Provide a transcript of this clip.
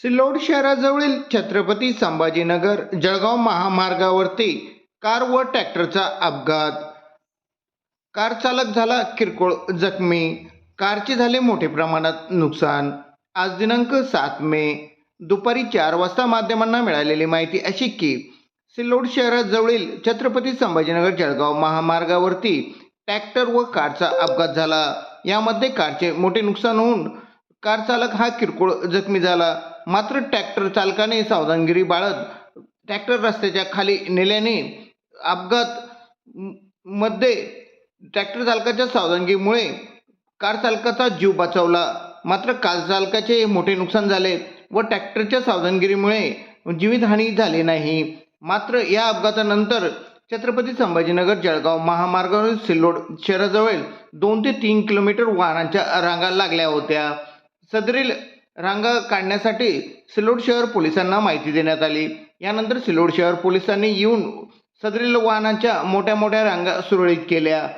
सिल्लोड शहराजवळील छत्रपती संभाजीनगर जळगाव महामार्गावरती कार व ट्रॅक्टरचा अपघात. कार चालक झाला किरकोळ जखमी. कारचे झाले मोठे प्रमाणात नुकसान. आज दिनांक सात मे. दुपारी चार वाजता माध्यमांना मिळालेली माहिती अशी की सिल्लोड शहराजवळील छत्रपती संभाजीनगर जळगाव महामार्गावरती ट्रॅक्टर व कारचा अपघात झाला. यामध्ये कारचे मोठे नुकसान होऊन कार चालक हा किरकोळ जखमी झाला. मात्र ट्रॅक्टर चालकाने सावधानगिरी बाळगत ट्रॅक्टर रस्त्याच्या खाली नेल्याने अपघात मध्ये ट्रॅक्टर चालकाच्या सावधानगिरीमुळे कार चालकाचा जीव बचावला. मात्र कार चालकाचे मोठे नुकसान झाले व ट्रॅक्टरच्या सावधानगिरीमुळे जीवितहानी झाली नाही. मात्र या अपघातानंतर छत्रपती संभाजीनगर जळगाव महामार्गावरील सिल्लोड शहराजवळ दोन ते तीन किलोमीटर वाहनांच्या रांगा लागल्या होत्या. सदरील रांगा काढण्यासाठी सिल्लोड शहर पोलिसांना माहिती देण्यात आली. यानंतर सिल्लोड शहर पोलिसांनी येऊन सदरील वाहनांच्या मोठ्या मोठ्या रांगा सुरळीत केल्या.